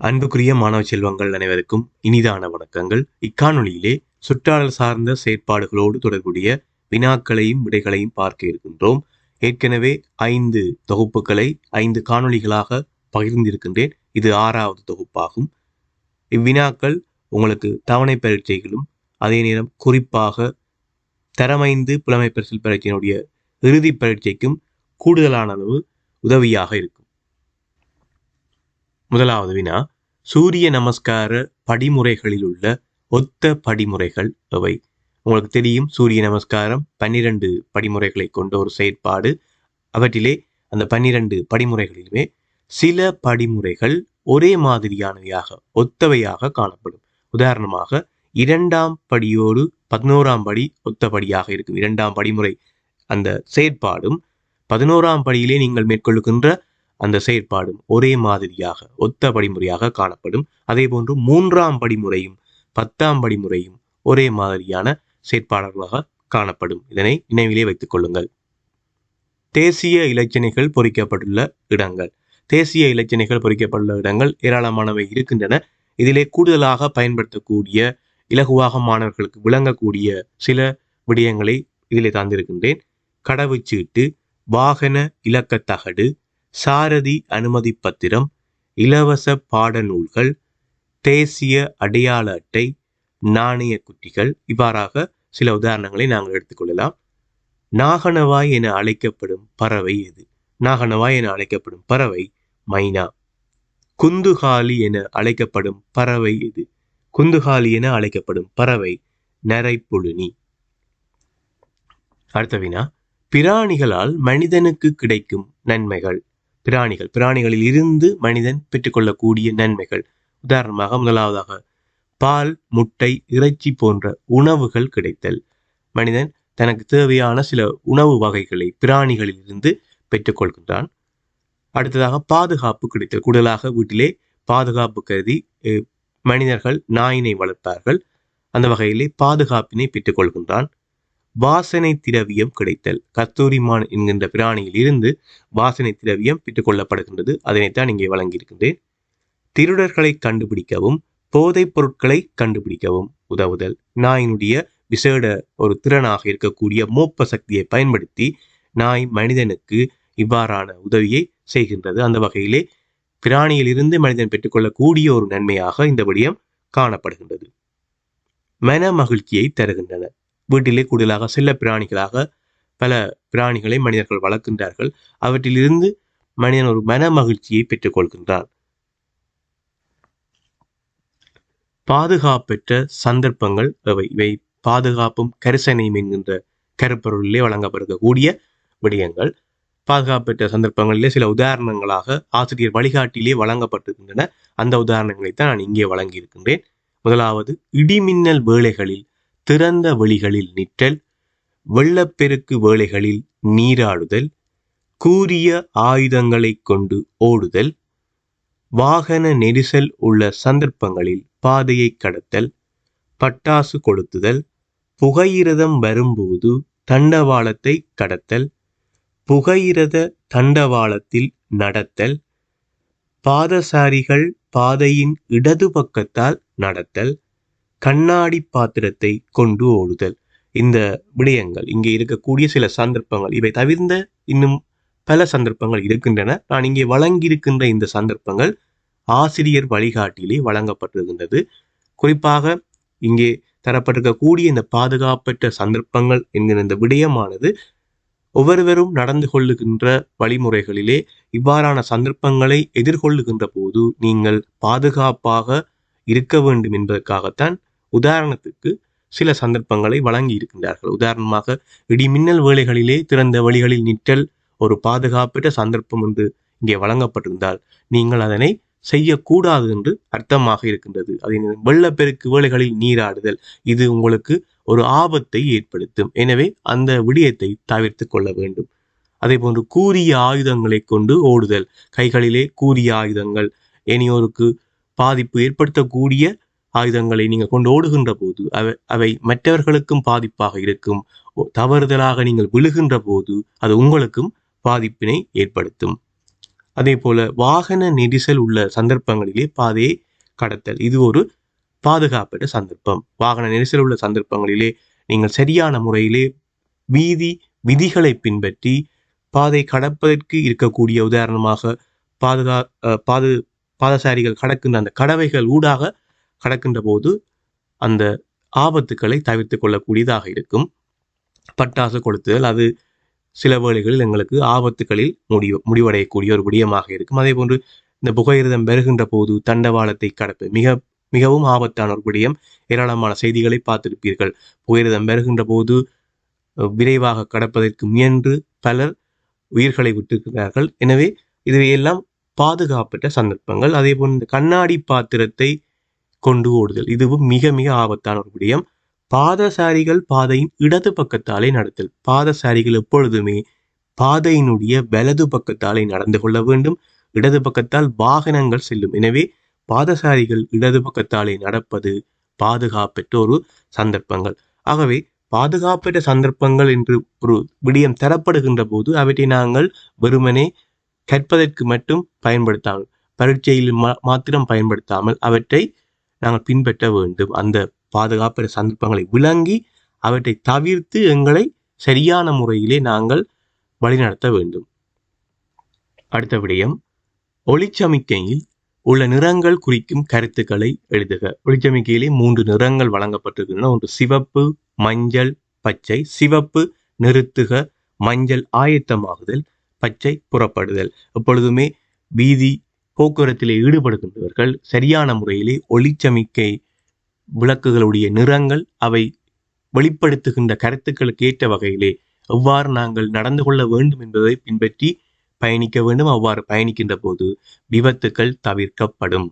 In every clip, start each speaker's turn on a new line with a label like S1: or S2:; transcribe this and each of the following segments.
S1: அன்புக்குரிய மாணவ செல்வங்கள் அனைவருக்கும் இனிதான வணக்கங்கள். இக்காணொலியிலே சுற்றாடல் சார்ந்த செயற்பாடுகளோடு தொடர்புடைய வினாக்களையும் விடைகளையும் பார்க்க இருக்கின்றோம். ஏற்கனவே ஐந்து தொகுப்புகளை ஐந்து காணொளிகளாக பகிர்ந்திருக்கின்றேன். இது ஆறாவது தொகுப்பாகும். இவ்வினாக்கள் உங்களுக்கு தவணை பரீட்சைகளும் அதே நேரம் குறிப்பாக தரமைந்து புலமை பரிசில் பரீட்சையினுடைய இறுதி பரீட்சைக்கும் கூடுதலான அளவு உதவியாக இருக்கும். முதலாவது வினா. சூரிய நமஸ்கார படிமுறைகளில் உள்ள ஒத்த படிமுறைகள் எவை? உங்களுக்கு தெரியும் சூரிய நமஸ்காரம் பன்னிரண்டு படிமுறைகளை கொண்ட ஒரு செயற்பாடு. அவற்றிலே அந்த பன்னிரண்டு படிமுறைகளிலுமே சில படிமுறைகள் ஒரே மாதிரியானவையாக ஒத்தவையாக காணப்படும். உதாரணமாக இரண்டாம் படியோடு பதினோராம் படி ஒத்தபடியாக இருக்கும் இரண்டாம் படிமுறை அந்த செயற்பாடும். பதினோராம் படியிலே நீங்கள் மேற்கொள்ளுகின்ற அந்த செயற்பாடும் ஒரே மாதிரியாக ஒத்த படிமுறையாக காணப்படும். அதே போன்று மூன்றாம் படிமுறையும் பத்தாம் படிமுறையும் ஒரே மாதிரியான செயற்பாடுகளாக காணப்படும். இதனை நினைவிலே வைத்துக் கொள்ளுங்கள். தேசிய இலச்சினைகள் பொறிக்கப்பட்டுள்ள இடங்கள். தேசிய இலச்சினைகள் பொறிக்கப்பட்டுள்ள இடங்கள் ஏராளமானவை இருக்கின்றன. இதிலே கூடுதலாக பயன்படுத்தக்கூடிய இலகுவாக மாணவர்களுக்கு விளங்கக்கூடிய சில விடயங்களை இதிலே தந்திருக்கின்றேன். கடவுச்சீட்டு வாகன இலக்கத்தகடு சாரதி அனுமதி பத்திரம் இலவச பாடநூல்கள் தேசிய அடையாள அட்டை நாணய குட்டிகள் இவ்வாறாக சில உதாரணங்களை நாங்கள் எடுத்துக்கொள்ளலாம் நாகனவாய் என அழைக்கப்படும் பறவை எது? நாகனவாய் என அழைக்கப்படும் பறவை மைனா. குந்துகாலி என அழைக்கப்படும் பறவை எது? குந்துகாலி என அழைக்கப்படும் பறவை நரைப்புழுனி. அடுத்த வினா. பிராணிகளால் மனிதனுக்கு கிடைக்கும் நன்மைகள். பிராணிகள். பிராணிகளில் இருந்து மனிதன் பெற்றுக்கொள்ளக்கூடிய நன்மைகள். உதாரணமாக முதலாவதாக பால் முட்டை இறைச்சி போன்ற உணவுகள் கிடைத்தல். மனிதன் தனக்கு தேவையான சில உணவு வகைகளை பிராணிகளில் இருந்து பெற்றுக்கொள்கின்றான். அடுத்ததாக பாதுகாப்பு கிடைத்தல். கூடுதலாக வீட்டிலே பாதுகாப்பு கருதி அஹ், மனிதர்கள் நாயினை வளர்ப்பார்கள். அந்த வகையிலே பாதுகாப்பினை பெற்றுக்கொள்கின்றான். வாசனை திரவியம் கிடைத்தல். கஸ்தூரிமான் என்கின்ற பிராணியில் இருந்து வாசனை திரவியம் பெற்றுக்கொள்ளப்படுகின்றது அதனைத்தான் இங்கே வழங்கியிருக்கின்றேன். திருடர்களை கண்டுபிடிக்கவும் போதைப் பொருட்களை கண்டுபிடிக்கவும் உதவுதல். நாயினுடைய விசேட ஒரு திறனாக இருக்கக்கூடிய மோப்ப சக்தியை பயன்படுத்தி நாய் மனிதனுக்கு இவ்வாறான உதவியை செய்கின்றது. அந்த வகையிலே பிராணியிலிருந்து மனிதன் பெற்றுக்கொள்ளக்கூடிய ஒரு நன்மையாக இந்த விடயம் காணப்படுகின்றது. மன மகிழ்ச்சியை தருகின்றன. வீட்டிலே கூடுதலாக செல்ல பிராணிகளாக பல பிராணிகளை மனிதர்கள் வளர்க்கின்றார்கள். அவற்றிலிருந்து மனிதன் ஒரு மன மகிழ்ச்சியை பெற்றுக்கொள்கின்றான் பாதுகாப்பற்ற சந்தர்ப்பங்கள் அவை இவை பாதுகாப்பும் கரிசனையும் என்கின்ற கருப்பொருளிலே வழங்கப்படக்கூடிய விடயங்கள். பாதுகாப்பற்ற சந்தர்ப்பங்களிலே சில உதாரணங்களாக ஆசிரியர் வழிகாட்டிலே வழங்கப்பட்டிருக்கின்றன. அந்த உதாரணங்களை தான் நான் இங்கே வழங்கியிருக்கின்றேன். முதலாவது இடிமின்னல் வேலைகளில் திறந்த வெளிகளில் நிற்றல் வெள்ளப்பெருக்கு வேளைகளில் நீராடுதல் கூரிய ஆயுதங்களை கொண்டு ஓடுதல் வாகன நெரிசல் உள்ள சந்தர்ப்பங்களில் பாதையை கடத்தல் பட்டாசு கொளுத்துதல் புகையிரதம் வரும்போது தண்டவாளத்தை கடத்தல் புகையிரத தண்டவாளத்தில் நடத்தல் பாதசாரிகள் பாதையின் இடது பக்கத்தால் நடத்தல் கண்ணாடி பாத்திரத்தை கொண்டு ஓடுதல். இந்த விடயங்கள் இங்கே இருக்கக்கூடிய சில சந்தர்ப்பங்கள் இவை தவிர்ந்த இன்னும் பல சந்தர்ப்பங்கள் இருக்கின்றன. நான் இங்கே வழங்கியிருக்கின்ற இந்த சந்தர்ப்பங்கள் ஆசிரியர் வழிகாட்டியிலே வழங்கப்பட்டிருக்கின்றது. குறிப்பாக இங்கே தரப்பட்டிருக்கக்கூடிய இந்த பாதுகாப்பற்ற சந்தர்ப்பங்கள் என்கிற இந்த விடயமானது ஒவ்வொருவரும் நடந்து கொள்ளுகின்ற வழிமுறைகளிலே இவ்வாறான சந்தர்ப்பங்களை எதிர்கொள்ளுகின்ற போது நீங்கள் பாதுகாப்பாக இருக்க வேண்டும் என்பதற்காகத்தான் உதாரணத்துக்கு சில சந்தர்ப்பங்களை வழங்கி இருக்கின்றார்கள். உதாரணமாக இடிமின்னல் வேலைகளிலே திறந்த வழிகளில் நிற்றல் ஒரு பாதுகாப்பற்ற சந்தர்ப்பம் என்று இங்கே வழங்கப்பட்டிருந்தால் நீங்கள் அதனை செய்யக்கூடாது என்று அர்த்தமாக இருக்கின்றது. அதே வெள்ளப்பெருக்கு வேலைகளில் நீராடுதல் இது உங்களுக்கு ஒரு ஆபத்தை ஏற்படுத்தும். எனவே அந்த விடயத்தை தவிர்த்து கொள்ள வேண்டும். அதே போன்று கூரிய ஆயுதங்களை கொண்டு ஓடுதல் கைகளிலே கூரிய ஆயுதங்கள் இனியோருக்கு பாதிப்பு ஏற்படுத்தக்கூடிய ஆயுதங்களை நீங்கள் கொண்டு ஓடுகின்ற போது அவை அவை மற்றவர்களுக்கும் பாதிப்பாக இருக்கும். தவறுதலாக நீங்கள் விழுகின்ற போது அது உங்களுக்கும் பாதிப்பினை ஏற்படுத்தும். அதே போல வாகன நெரிசல் உள்ள சந்தர்ப்பங்களிலே பாதையை கடத்தல் இது ஒரு பாதுகாப்பற்ற சந்தர்ப்பம். வாகன நெரிசல் உள்ள சந்தர்ப்பங்களிலே நீங்கள் சரியான முறையிலே வீதி விதிகளை பின்பற்றி பாதை கடப்பதற்கு இருக்கக்கூடிய உதாரணமாக பாதுகா அஹ் பாது பாதசாரிகள் கடக்கின்ற அந்த கடவைகள் ஊடாக கடக்கின்ற போது அந்த ஆபத்துக்களை தவிர்த்து கொள்ளக்கூடியதாக இருக்கும். பட்டாசு கொளுத்துதல் அது சில வேளைகளில் எங்களுக்கு ஆபத்துகளில் முடிவு முடிவடையக்கூடிய ஒரு விடயமாக இருக்கும். அதே போன்று இந்த புகையிரதம் பெறுகின்ற போது தண்டவாளத்தை கடப்பு மிக மிகவும் ஆபத்தான ஒரு விடயம். ஏராளமான செய்திகளை பார்த்திருப்பீர்கள். புகையிரதம் பெறுகின்ற போது விரைவாக கடப்பதற்கு முயன்று பலர் உயிர்களை விட்டிருக்கிறார்கள். எனவே இதுவையெல்லாம் பாதுகாப்பற்ற சந்தர்ப்பங்கள். அதே போல் இந்த கண்ணாடி பாத்திரத்தை கொண்டு ஓடுதல். இதுவும் மிக மிக ஆபத்தான ஒரு விடயம். பாதசாரிகள் பாதையின் இடது பக்கத்தாலே நடத்தல். பாதசாரிகள் எப்பொழுதுமே பாதையினுடைய வலது பக்கத்தாலே நடந்து கொள்ள வேண்டும். இடது பக்கத்தால் வாகனங்கள் செல்லும். எனவே பாதசாரிகள் இடது பக்கத்தாலே நடப்பது பாதுகாப்பற்ற ஒரு சந்தர்ப்பங்கள். ஆகவே பாதுகாப்பற்ற சந்தர்ப்பங்கள் என்று ஒரு விடயம் தரப்படுகின்ற போது அவற்றை நாங்கள் வெறுமனே கற்பதற்கு மட்டும் பயன்படுத்தாமல் பரீட்சையில் மா- மாத்திரம் பயன்படுத்தாமல் அவற்றை நாங்கள் பின்பற்ற வேண்டும். அந்த பாதுகாப்பு சந்தர்ப்பங்களை விளங்கி அவற்றை தவிர்த்து எங்களை சரியான முறையிலே நாங்கள் வழிநடத்த வேண்டும். அடுத்த விடயம் ஒளிச்சமிக்கையில் உள்ள நிறங்கள் குறிக்கும் கருத்துக்களை எழுதுக. ஒளிச்சமிக்கையிலே மூன்று நிறங்கள் வழங்கப்பட்டிருக்கின்றன. ஒன்று சிவப்பு மஞ்சள் பச்சை. சிவப்பு நிறுத்துக மஞ்சள் ஆயத்தமாகுதல் பச்சை புறப்படுதல். எப்பொழுதுமே வீதி போக்குவரத்திலே ஈடுபடுகின்றவர்கள் சரியான முறையிலே ஒளிச்சமிக்கை விளக்குகளுடைய நிறங்கள் அவை வெளிப்படுத்துகின்ற கருத்துக்களுக்கு ஏற்ற வகையிலே எவ்வாறு நாங்கள் நடந்து கொள்ள வேண்டும் என்பதை பின்பற்றி பயணிக்க வேண்டும். அவ்வாறு பயணிக்கின்ற போது விபத்துக்கள் தவிர்க்கப்படும்.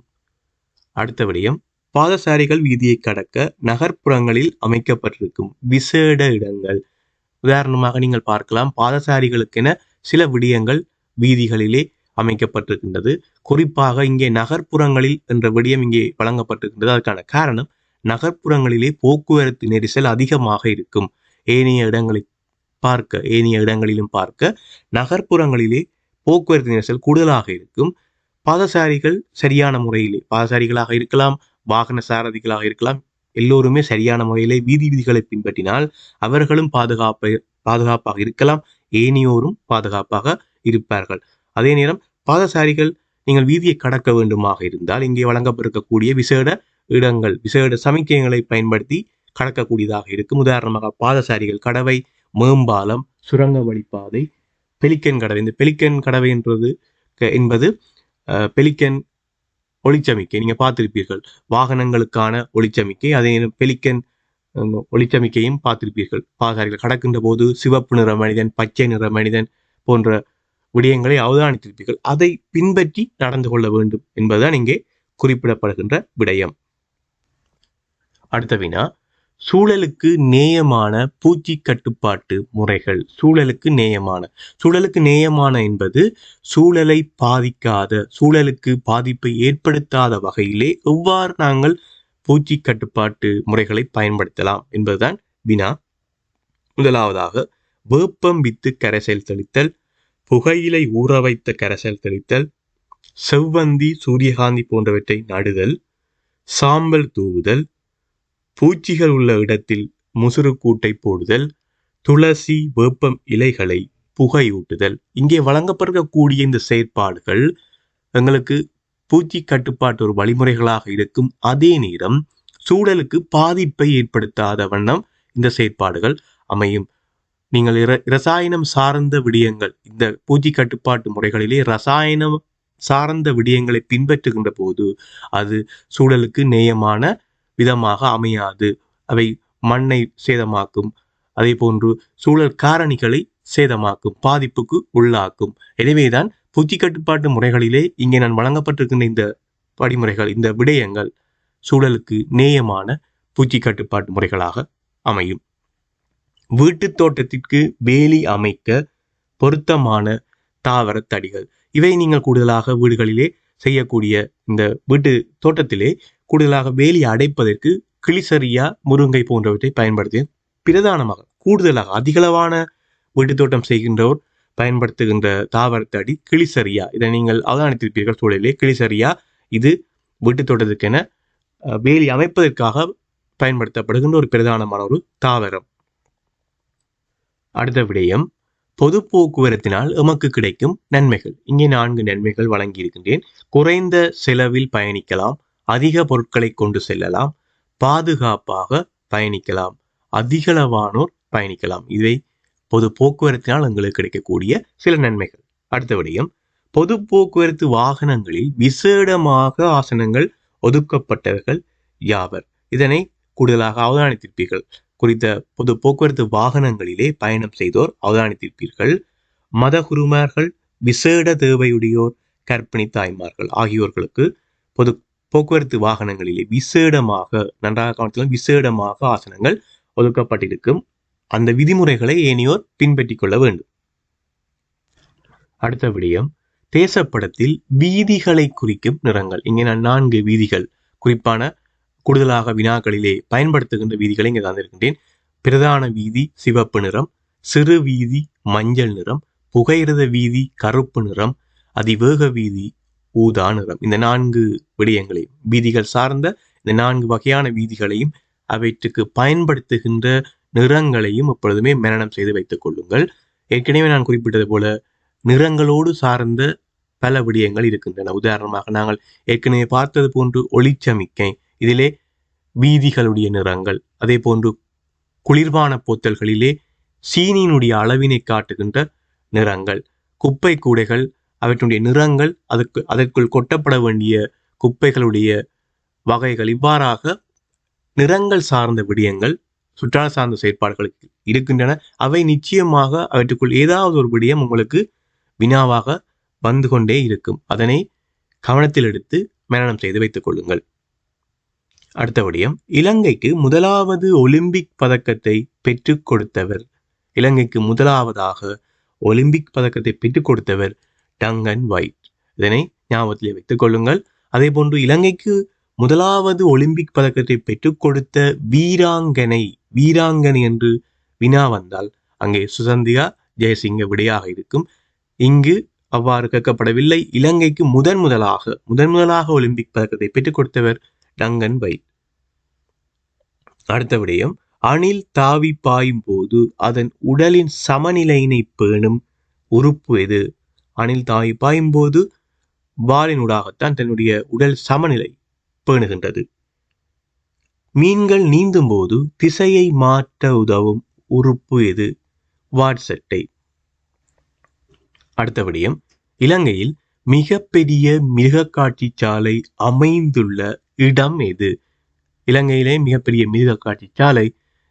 S1: அடுத்த விடயம். பாதசாரிகள் வீதியை கடக்க நகர்ப்புறங்களில் அமைக்கப்பட்டிருக்கும் விசேட இடங்கள். உதாரணமாக நீங்கள் பார்க்கலாம். பாதசாரிகளுக்கென சில விடயங்கள் வீதிகளிலே அமைக்கப்பட்டிருக்கின்றது. குறிப்பாக இங்கே நகர்ப்புறங்களில் என்ற விடயம் இங்கே வழங்கப்பட்டிருக்கின்றது. அதற்கான காரணம் நகர்ப்புறங்களிலே போக்குவரத்து நெரிசல் அதிகமாக இருக்கும். ஏனைய இடங்களை பார்க்க ஏனைய இடங்களிலும் பார்க்க நகர்ப்புறங்களிலே போக்குவரத்து நெரிசல் கூடுதலாக இருக்கும். பாதசாரிகள் சரியான முறையிலே பாதசாரிகளாக இருக்கலாம் வாகன சாரதிகளாக இருக்கலாம் எல்லோருமே சரியான முறையிலே வீதி விதிகளை பின்பற்றினால் அவர்களும் பாதுகாப்பை பாதுகாப்பாக இருக்கலாம். ஏனையோரும் பாதுகாப்பாக இருப்பார்கள். அதே நேரம் பாதசாரிகள் நீங்கள் வீதியை கடக்க வேண்டுமாக இருந்தால் இங்கே வழங்கப்பட்டிருக்கக்கூடிய விசேட இடங்கள் விசேட சமிக்கைகளை பயன்படுத்தி கடக்கக்கூடியதாக இருக்கும். உதாரணமாக பாதசாரிகள் கடவை மேம்பாலம் சுரங்க வழிப்பாதை பெலிக்கன் கடவை. இந்த பெலிக்கன் கடவை என்றது க- என்பது பெலிக்கன் ஒளிச்சமிக்கை. நீங்கள் பார்த்திருப்பீர்கள். வாகனங்களுக்கான ஒளிச்சமிக்கை. அதே நேரம் பெலிக்கன் ஒளிச்சமிக்கையும் பார்த்திருப்பீர்கள். பாதசாரிகள் கடக்கின்ற போது சிவப்பு நிற மனிதன் பச்சை நிற மனிதன் போன்ற விடயங்களை அவதானித்திருப்பீர்கள். அதை பின்பற்றி நடந்து கொள்ள வேண்டும் என்பதுதான் இங்கே குறிப்பிடப்படுகின்ற விடயம். அடுத்த வினா சூழலுக்கு நேயமான பூச்சி கட்டுப்பாட்டு முறைகள். சூழலுக்கு நேயமான. சூழலுக்கு நேயமான என்பது சூழலை பாதிக்காத சூழலுக்கு பாதிப்பை ஏற்படுத்தாத வகையிலே எவ்வாறு நாங்கள் பூச்சி கட்டுப்பாட்டு முறைகளை பயன்படுத்தலாம் என்பதுதான் வினா. முதலாவதாக வேப்பம் வித்து கரைசல் தெளித்தல் புகையிலை ஊற வைத்த கரைசல் தெளித்தல் செவ்வந்தி சூரியகாந்தி போன்றவற்றை நடுதல் சாம்பல் தூவுதல் பூச்சிகள் உள்ள இடத்தில் முசுறு கூட்டை போடுதல் துளசி வேப்பம் இலைகளை புகையூட்டுதல். இங்கே வழங்கப்பட்டிருக்கக்கூடிய இந்த செயற்பாடுகள் எங்களுக்கு பூச்சி கட்டுப்பாட்டு ஒரு வழிமுறைகளாக இருக்கும். அதே நேரம் சூழலுக்கு பாதிப்பை ஏற்படுத்தாத வண்ணம் இந்த செயற்பாடுகள் அமையும். நீங்கள் இர- ரசாயனம் சார்ந்த விடயங்கள் இந்த பூச்சி கட்டுப்பாட்டு முறைகளிலே ரசாயனம் சார்ந்த விடயங்களை பின்பற்றுகின்ற போது அது சூழலுக்கு நேயமான விதமாக அமையாது. அவை மண்ணை சேதமாக்கும் அதே போன்று சூழல் காரணிகளை சேதமாக்கும் பாதிப்புக்கு உள்ளாக்கும். எனவேதான் பூச்சி கட்டுப்பாட்டு முறைகளிலே இங்கே நான் வழங்கப்பட்டிருக்கின்ற இந்த படிமுறைகள் இந்த விடயங்கள் சூழலுக்கு நேயமான பூச்சி கட்டுப்பாட்டு முறைகளாக அமையும். வீட்டுத் தோட்டத்திற்கு வேலி அமைக்க பொருத்தமான தாவரத் தடிகள் இவை நீங்கள் கூடுதலாக வீடுகளிலே செய்யக்கூடிய இந்த வீட்டு தோட்டத்திலே கூடுதலாக வேலி அடைப்பதற்கு கிளிசரியா முருங்கை போன்றவற்றை பயன்படுத்தி பிரதானமாக கூடுதலாக அதிகளவான வீட்டுத் தோட்டம் செய்கின்றோர் பயன்படுத்துகின்ற தாவரத்தடி கிளிசரியா. இதை நீங்கள் அவதானித்திருப்பீர்கள் சூழலிலே. கிளிசரியா இது வீட்டு தோட்டத்துக்கென வேலி அமைப்பதற்காக பயன்படுத்தப்படுகின்ற ஒரு பிரதானமான ஒரு தாவரம். அடுத்த விடயம் பொது போக்குவரத்தினால் எமக்கு கிடைக்கும் நன்மைகள். இங்கே நான்கு நன்மைகள் வழங்கியிருக்கின்றேன். குறைந்த செலவில் பயணிக்கலாம் அதிக பொருட்களை கொண்டு செல்லலாம் பாதுகாப்பாக பயணிக்கலாம் அதிகளவானோர் பயணிக்கலாம். இவை பொது போக்குவரத்தினால் எங்களுக்கு கிடைக்கக்கூடிய சில நன்மைகள். அடுத்த விடயம் பொது போக்குவரத்து வாகனங்களில் விசேடமாக ஆசனங்கள் ஒதுக்கப்பட்டவர்கள் யாவர்? இதனை கூடுதலாக அவதானித்திருப்பீர்கள். குறித்த பொது போக்குவரத்து வாகனங்களிலே பயணம் செய்தோர் அவதானித்திருப்பீர்கள். மதகுருமார்கள் விசேட தேவையுடையோர் கற்பிணி தாய்மார்கள் ஆகியோர்களுக்கு பொது போக்குவரத்து வாகனங்களிலே விசேடமாக நன்றாக கவனித்தாலும் விசேடமாக ஆசனங்கள் ஒதுக்கப்பட்டிருக்கும். அந்த விதிமுறைகளை ஏனையோர் பின்பற்றிக் கொள்ள வேண்டும். அடுத்த விடயம் தேசப்படத்தில் வீதிகளை குறிக்கும் நிறங்கள். இங்கே நான் நான்கு வீதிகள் குறிப்பான கூடுதலாக வினாக்களிலே பயன்படுத்துகின்ற வீதிகளை இங்கே தந்திருக்கின்றேன் பிரதான வீதி சிவப்பு நிறம் சிறு வீதி மஞ்சள் நிறம் புகையிரத வீதி கருப்பு நிறம் அதிவேக வீதி ஊதா நிறம். இந்த நான்கு விடயங்களையும் வீதிகள் சார்ந்த இந்த நான்கு வகையான வீதிகளையும் அவற்றுக்கு பயன்படுத்துகின்ற நிறங்களையும் எப்பொழுதுமே மனனம் செய்து வைத்துக் கொள்ளுங்கள். ஏற்கனவே நான் குறிப்பிட்டது போல நிறங்களோடு சார்ந்த பல விடயங்கள் இருக்கின்றன. உதாரணமாக நாங்கள் ஏற்கனவே பார்த்தது போன்று ஒளிச்சமிக்கை இதிலே வீதிகளுடைய நிறங்கள் அதே போன்று குளிர்பான போத்தல்களிலே சீனியினுடைய அளவினை காட்டுகின்ற நிறங்கள் குப்பை கூடைகள் அவற்றுடைய நிறங்கள் அதற்கு அதற்குள் கொட்டப்பட வேண்டிய குப்பைகளுடைய வகைகள் இவ்வாறாக நிறங்கள் சார்ந்த விடயங்கள் சுற்றுலா சார்ந்த செயற்பாடுகளுக்கு இருக்கின்றன. அவை நிச்சயமாக அவற்றுக்குள் ஏதாவது ஒரு விடயம் உங்களுக்கு வினாவாக வந்து கொண்டே இருக்கும். அதனை கவனத்தில் எடுத்து மேலனம் செய்து வைத்துக் கொள்ளுங்கள். அடுத்த விடயம். இலங்கைக்கு முதலாவது ஒலிம்பிக் பதக்கத்தை பெற்றுக் கொடுத்தவர். இலங்கைக்கு முதலாவதாக ஒலிம்பிக் பதக்கத்தை பெற்றுக் கொடுத்தவர் டங்கன் வைட். இதனை ஞாபகத்திலே வைத்துக் கொள்ளுங்கள். அதே போன்று இலங்கைக்கு முதலாவது ஒலிம்பிக் பதக்கத்தை பெற்றுக் கொடுத்த வீராங்கனை வீராங்கனை என்று வினா வந்தால் அங்கே சுசந்தியா ஜெயசிங்க விடையாக இருக்கும். இங்கு அவ்வாறு கேட்கப்படவில்லை. இலங்கைக்கு முதன் முதலாக முதன் முதலாக ஒலிம்பிக் பதக்கத்தை பெற்றுக் கொடுத்தவர் டங்கன் பை அடுத்த விடயம் அணில் தாவி பாயும் போது அதன் உடலின் சமநிலையினை பேணும் உறுப்பு எது? அணில் தாவி பாயும் போது வாலினூடாகத்தான் தன்னுடைய உடல் சமநிலை பேணுகின்றது. மீன்கள் நீந்தும் போது திசையை மாற்ற உதவும் உறுப்பு எது? வாட்சட்டை. அடுத்த விடயம் இலங்கையில் மிகப்பெரிய மிருகக்காட்சி சாலை அமைந்துள்ள இடம் எது? இலங்கையிலே மிகப்பெரிய மிருகக்காட்சி சாலை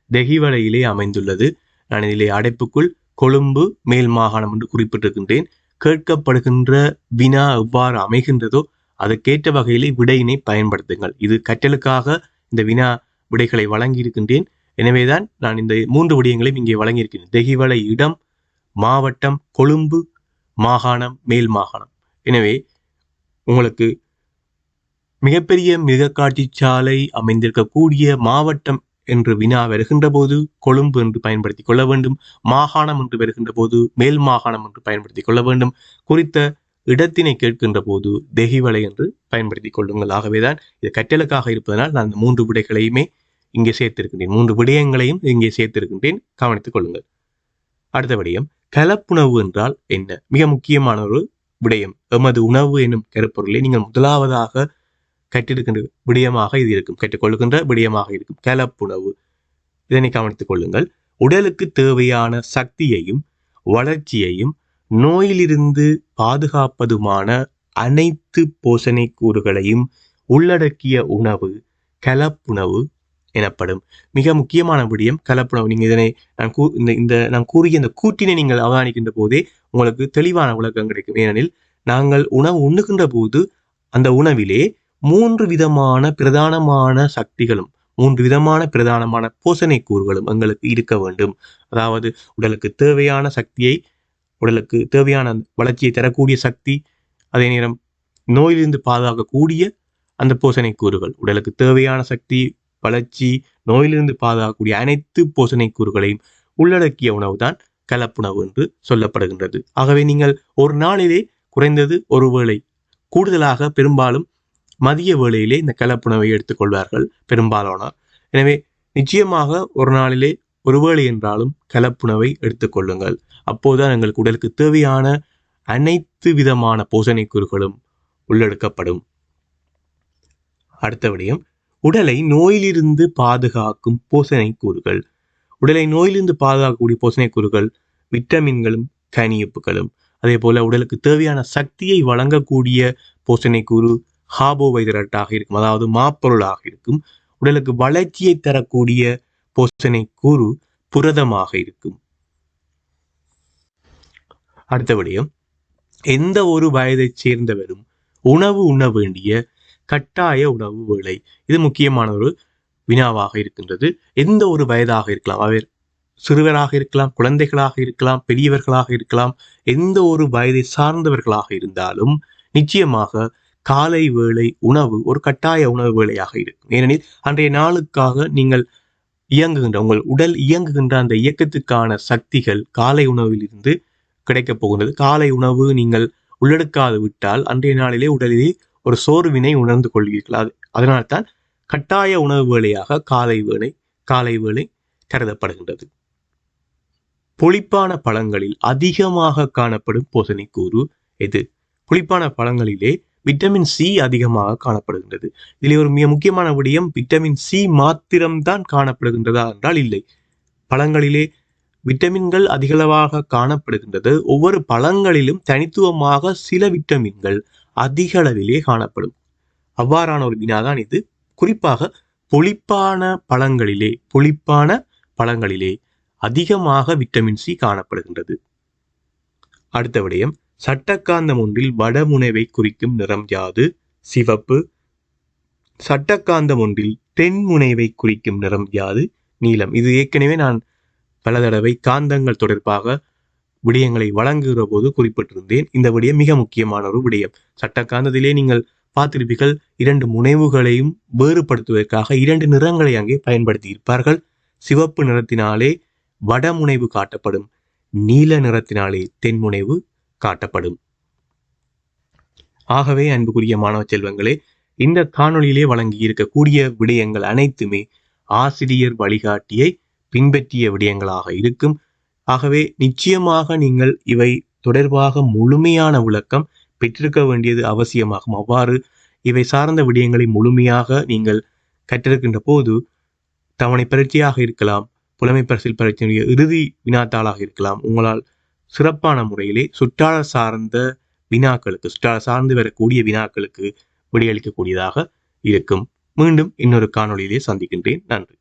S1: தெஹிவளையிலே அமைந்துள்ளது. நான் இதிலே அடைப்புக்குள் கொழும்பு மேல் மாகாணம் என்று குறிப்பிட்டிருக்கின்றேன். கேட்கப்படுகின்ற வினா எவ்வாறு அமைகின்றதோ அதற்கேற்ற வகையிலே விடையினை பயன்படுத்துங்கள். இது கற்றலுக்காக இந்த வினா விடைகளை வழங்கியிருக்கின்றேன். எனவேதான் நான் இந்த மூன்று விடயங்களையும் இங்கே வழங்கியிருக்கிறேன். தெஹிவளை இடம் மாவட்டம் கொழும்பு மாகாணம் மேல் மாகாணம். எனவே உங்களுக்கு மிகப்பெரிய மிருகக்காட்சி சாலை அமைந்திருக்கக்கூடிய மாவட்டம் என்று வினா வருகின்ற போது கொழும்பு என்று பயன்படுத்திக் கொள்ள வேண்டும் மாகாணம் என்று வருகின்ற போது மேல் மாகாணம் என்று பயன்படுத்திக் கொள்ள வேண்டும் குறித்த இடத்தினை கேட்கின்ற போது தெஹிவலை என்று பயன்படுத்திக் கொள்ளுங்கள். ஆகவேதான் இது கற்றலுக்காக இருப்பதனால் நான் அந்த மூன்று விடைகளையுமே இங்கே சேர்த்திருக்கின்றேன். மூன்று விடயங்களையும் இங்கே சேர்த்திருக்கின்றேன். கவனித்துக் கொள்ளுங்கள். அடுத்த விடயம் கலப்புணவு என்றால் என்ன? மிக முக்கியமான ஒரு விடயம். எமது உணவு என்னும் கருப்பொருளை நீங்கள் முதலாவதாக கற்றிருக்கின்ற விடயமாக இது இருக்கும். கற்றுக்கொள்கின்ற விடயமாக இருக்கும். கலப்புணவு. இதனை கவனித்துக் கொள்ளுங்கள். உடலுக்கு தேவையான சக்தியையும் வளர்ச்சியையும் நோயிலிருந்து பாதுகாப்பதுமான அனைத்து போஷணை கூறுகளையும் உள்ளடக்கிய உணவு கலப்புணவு எனப்படும். மிக முக்கியமான விடயம் கலப்புணவு. நீங்கள் இதனை நான் கூ இந்த இந்த நான் கூறிய இந்த கூட்டினை நீங்கள் அவதானிக்கின்ற போதே உங்களுக்கு தெளிவான விளக்கம் கிடைக்கும். ஏனெனில் நாங்கள் உணவு உண்ணுகின்ற போது அந்த உணவிலே மூன்று விதமான பிரதானமான சக்திகளும் மூன்று விதமான பிரதானமான போஷணை கூறுகளும் எங்களுக்கு இருக்க வேண்டும். அதாவது உடலுக்கு தேவையான சக்தியை உடலுக்கு தேவையான வளர்ச்சியை தரக்கூடிய சக்தி அதே நேரம் நோயிலிருந்து பாதுகாக்கக்கூடிய அந்த போஷணை கூறுகள் உடலுக்கு தேவையான சக்தி வளர்ச்சி நோயிலிருந்து பாதுகாக்கக்கூடிய அனைத்து போஷணை கூறுகளையும் உள்ளடக்கிய உணவு தான் கலப்புணவு என்று சொல்லப்படுகின்றது. ஆகவே நீங்கள் ஒரு நாளிலே குறைந்தது ஒரு வேளை கூடுதலாக பெரும்பாலும் மதிய வேளையிலே இந்த கலப்புணவை எடுத்துக்கொள்வார்கள் பெரும்பாலானோர். எனவே நிச்சயமாக ஒரு நாளிலே ஒரு வேளை என்றாலும் கலப்புணவை எடுத்துக்கொள்ளுங்கள். அப்போதுதான் எங்களுக்கு உடலுக்கு தேவையான அனைத்து விதமான போஷணைக்கூறுகளும் உள்ளெடுக்கப்படும். அடுத்த விடயம் உடலை நோயிலிருந்து பாதுகாக்கும் போஷணைக்கூறுகள் உடலை நோயிலிருந்து பாதுகாக்கக்கூடிய போஷணைக்கூறுகள் விட்டமின்களும் கனியுப்புகளும். அதே போல உடலுக்கு தேவையான சக்தியை வழங்கக்கூடிய போஷணைக்கூறு கார்போஹைட்ரேட்டாக இருக்கும் அதாவது மாப்பொருளாக இருக்கும். உடலுக்கு வளர்ச்சியை தரக்கூடிய போஷணைக்கூறு புரதமாக இருக்கும். அடுத்த விடயம் எந்த ஒரு வயதைச் சேர்ந்தவரும் உணவு உண்ண வேண்டிய கட்டாய உணவு வேலை இது முக்கியமான ஒரு வினாவாக இருக்கின்றது. எந்த ஒரு வயதாக இருக்கலாம் அவர் சிறுவராக இருக்கலாம் குழந்தைகளாக இருக்கலாம் பெரியவர்களாக இருக்கலாம் எந்த ஒரு வயதை சார்ந்தவர்களாக இருந்தாலும் நிச்சயமாக காலை வேளை உணவு ஒரு கட்டாய உணவு வேளையாக இருக்கும். ஏனெனில் அன்றைய நாளுக்காக நீங்கள் இயங்குகின்ற உங்கள் உடல் இயங்குகின்ற அந்த இயக்கத்துக்கான சக்திகள் காலை உணவிலிருந்து கிடைக்கப் போகின்றது. காலை உணவு நீங்கள் உள்ளெடுக்காது விட்டால் அன்றைய நாளிலே உடலிலே ஒரு சோர்வினை உணர்ந்து கொள்வீர்கள். அது அதனால்தான் கட்டாய உணவு வேளையாக காலை வேளை காலை வேளை கருதப்படுகின்றது. புளிப்பான பழங்களில் அதிகமாக காணப்படும் போசனைக்கூறு எது? புளிப்பான பழங்களிலே விட்டமின் சி அதிகமாக காணப்படுகின்றது. இதில் ஒரு மிக முக்கியமான விடயம் விட்டமின் சி மாத்திரம்தான் காணப்படுகின்றதா என்றால் இல்லை. பழங்களிலே விட்டமின்கள் அதிகளவாக காணப்படுகின்றது. ஒவ்வொரு பழங்களிலும் தனித்துவமாக சில விட்டமின்கள் அதிக அளவிலே காணப்படும். அவ்வாறான ஒரு வினாதான் இது. குறிப்பாக புளிப்பான பழங்களிலே புளிப்பான பழங்களிலே அதிகமாக விட்டமின் சி காணப்படுகின்றது. அடுத்த விடயம். சட்டக்காந்தம் ஒன்றில் வடமுனைவை குறிக்கும் நிறம் யாது? சிவப்பு. சட்டக்காந்தம் ஒன்றில் தென்முனைவை குறிக்கும் நிறம் யாது? நீலம். இது ஏற்கனவே நான் பல தடவை காந்தங்கள் தொடர்பாக விடயங்களை வழங்குகிற போது குறிப்பிட்டிருந்தேன். இந்த விடயம் மிக முக்கியமான ஒரு விடயம். சட்டக்காந்தத்திலே நீங்கள் பார்த்திருப்பீர்கள் இரண்டு முனைவுகளையும் வேறுபடுத்துவதற்காக இரண்டு நிறங்களை அங்கே பயன்படுத்தி இருப்பார்கள் சிவப்பு நிறத்தினாலே வடமுனைவு காட்டப்படும். நீல நிறத்தினாலே தென்முனைவு காட்டப்படும். ஆகவே அன்புக்குரிய மாணவ செல்வங்களே இந்த காணொளியிலே வழங்கி இருக்கக்கூடிய விடயங்கள் அனைத்துமே ஆசிரியர் வழிகாட்டியை பின்பற்றிய விடயங்களாக இருக்கும். ஆகவே நிச்சயமாக நீங்கள் இவை தொடர்பாக முழுமையான விளக்கம் பெற்றிருக்க வேண்டியது அவசியமாகும். அவ்வாறு இவை சார்ந்த விடயங்களை முழுமையாக நீங்கள் கற்றிருக்கின்ற போது தவணை பரீட்சையாக இருக்கலாம் புலமை பரிசில் பரீட்சையுடைய இறுதி வினாத்தாளாக இருக்கலாம் உங்களால் சிறப்பான முறையிலே சுற்றாளர் சார்ந்த வினாக்களுக்கு சுற்றாளர் சார்ந்து வரக்கூடிய வினாக்களுக்கு விடையளிக்கக்கூடியதாக இருக்கும். மீண்டும் இன்னொரு காணொளியிலே சந்திக்கின்றேன். நன்றி.